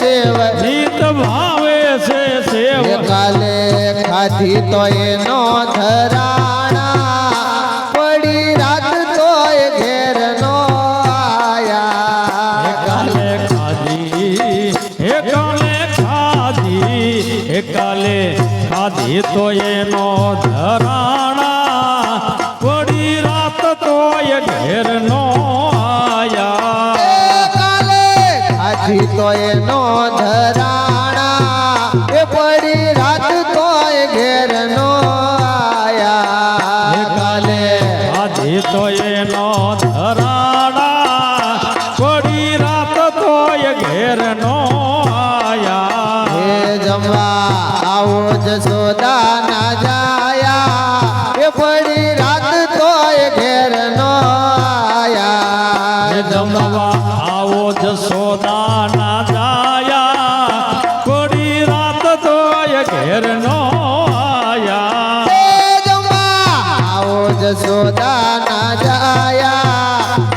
સેવ નીત ભાવે છે એ સેવ કાલે ખાધી તો એનો ધરાણા પડી રાત તોય ઘેર નો આયા કાલે ખાધી હે કાલે ખાધી હે કાલે ખાધી તો એનો ધરાણા પડી રાત તોય ઘેર નો આયા એ કાલે ખાધી તો એનો આવો જશોદા ના જાયા. એ પડી રાત તોય ઘેર નો આયા. જમવા આવો જશોદા ના જાયા. પડી રાત તોય ઘેર નો આયા. જમવા આવો જશોદા ના જાયા.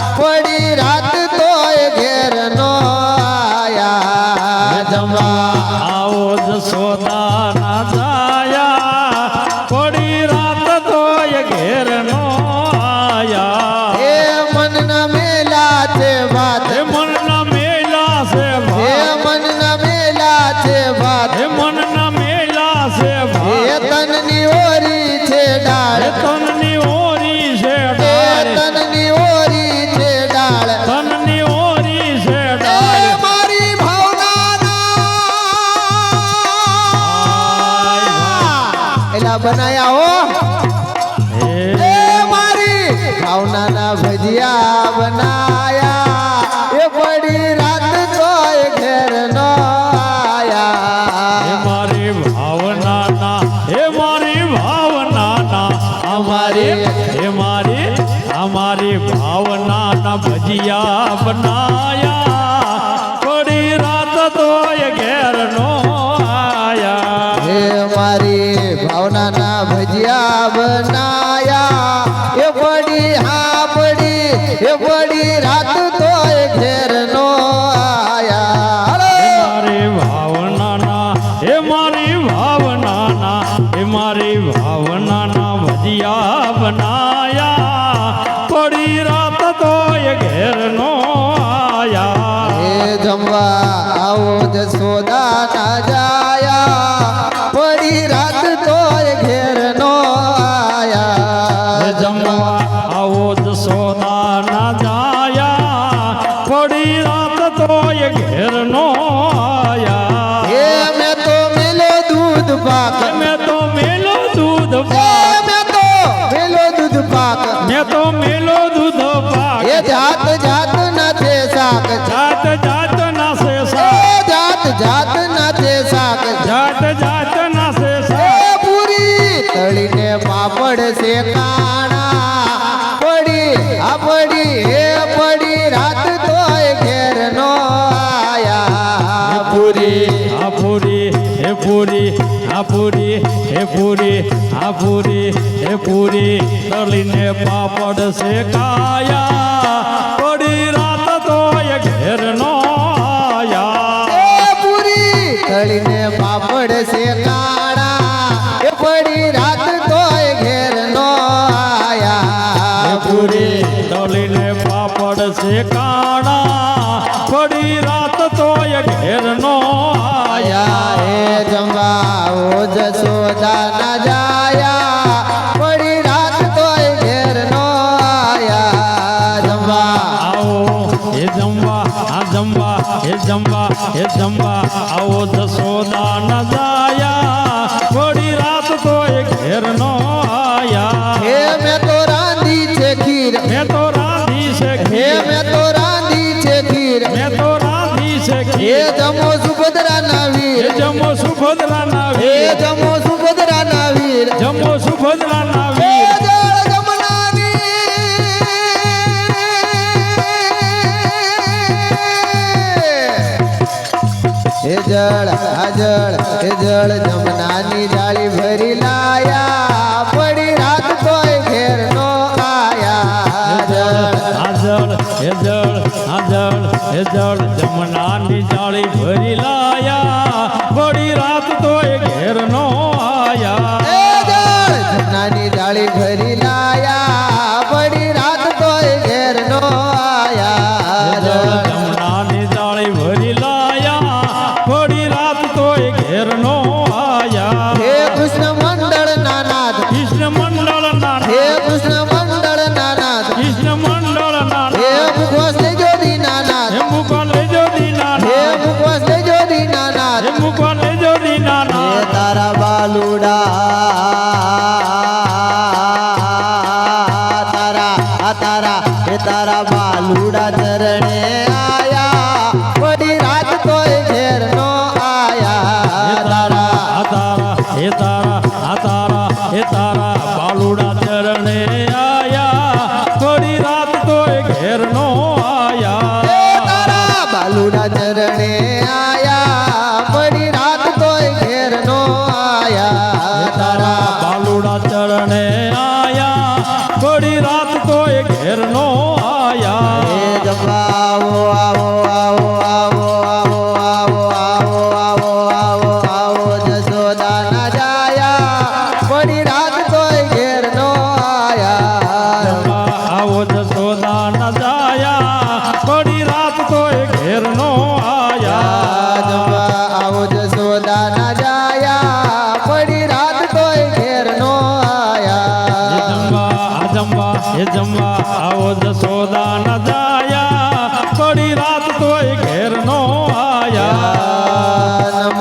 ભજીયા બનાયા એ પડી રાત તોય ઘેર નો હે આયા મારી ભાવનાના હે મારી ભાવનાના અમારી હે મારી અમારી ભાવનાના ભજીયા બનાયા પડી રાત તોય ઘેર નો આયા હે મારી ભાવનાના ભજીયા બનાયા બનાયા થોડી રાત તોય ઘેર નો આયા. હે જમવા આવો જશોદા ના જાયા થોડી રાત તોય કાણા પડી આ પડી હે પડી રાત તોય પૂરી પૂરી પાપડ શેકાયા જમવા આવો જશોદા ન જાયા. થોડી રાત તો એ ઘેર નો આયા. હે મેં તો રાંધી છે ખીર. મેં તો રાંધી છે હે મેં તો રાંધી છે ખીર. મેં તો રાંધી છે ખીર. જમો સુભદ્રા ના જળ આ જળ જમનાની જાળી ભરી લાયા. પડી રાત કોઈ ઘેર નો આયા. જળ જળ જળ જમનાની જાળી ભરી લા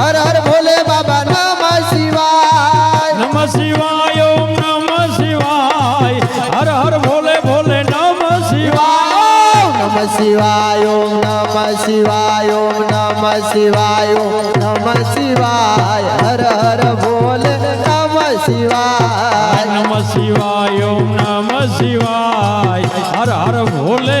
हर हर भोले बाबा नम शिवाय। नम शिवाय ओम नम शिवाय। हर हर भोले भोले नम शिवाय। नम शिवाय ओम नम शिवाय ओम नम शिवाय ओम नम शिवाय। हर हर भोले नम शिवाय। नम शिवाय ओम नम शिवाय। हर हर भोले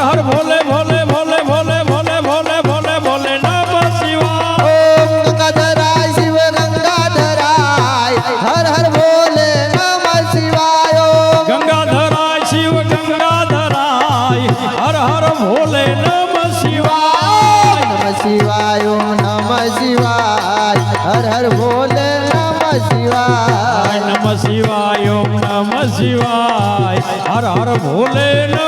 હર भोले ભોલે ભોલે ભોલે ભોલે ભોલે ભોલે ભોલે ભોલે નમ શિવાય ઓમ ગંગાધરાય શિવ ગંગાધરાય હર હર ભોલે નમઃ શિવાય ઓમ ગંગાધરાય શિવ ગંગાધરાય હર હર ભોલે નમ શિવાય નમઃ શિવાય ઓમ નમઃ શિવાય હર હર ભોલે નમઃ શિવાય નમ શિવાય ઓમ નમ શિવાય હર હર ભોલે નમ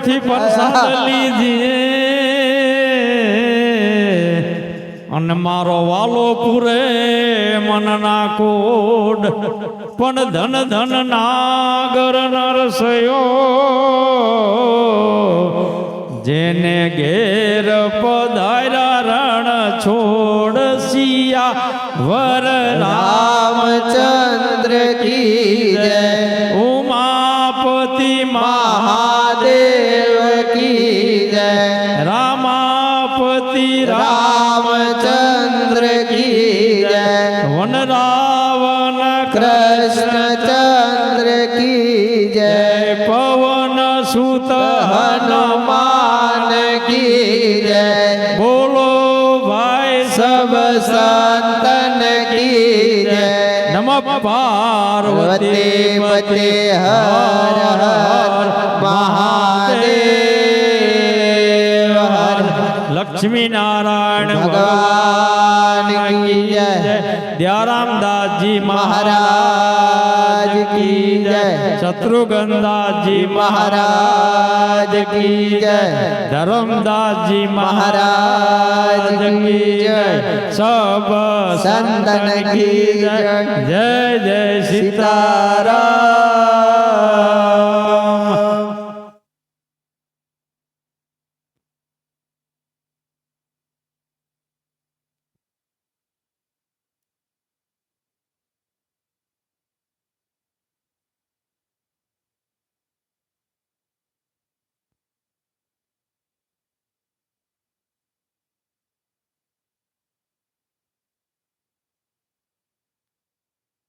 પ્રેમથી પ્રસાદ લીધી અને મારો વાલો પૂરે મનના કોડ, પણ ધન ધન નાગર નરસયો. જેને ઘેર પધાર્યા રણ છોડ સિયા વર રામ રામચંદ્ર કી जय बोलो भाई सब संतन की जय नम पार्वती पते हर हर महादेव। हर लक्ष्मी नारायण भगवान की जय। दयाराम दास जी महाराज की जय। शत्रुघ्नदास जी महाराज की जय। धर्मदास जी महाराज की जय। सब संतन की जय। जय जय सीताराम।